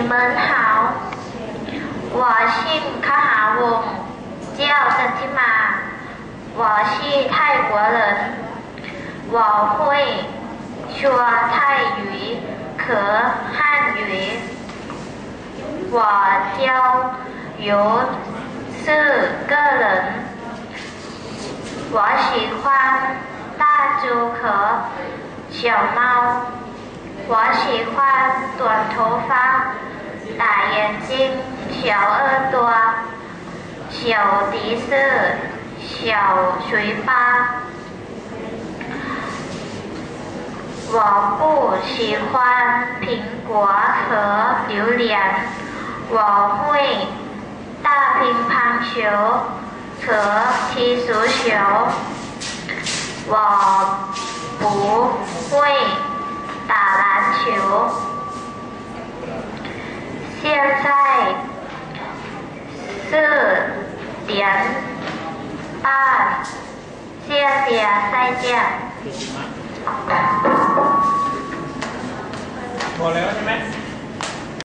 你们好，我姓卡哈翁，叫陈金马，我是泰国人，我会说泰语和汉语，我交友四个人，我喜欢大猪和小猫。我喜欢短头发、大眼睛、小耳朵、小鼻子、小嘴巴。我不喜欢苹果和榴莲。我会打乒乓球和踢足球。我不会九现在四点半谢谢再见我来你们。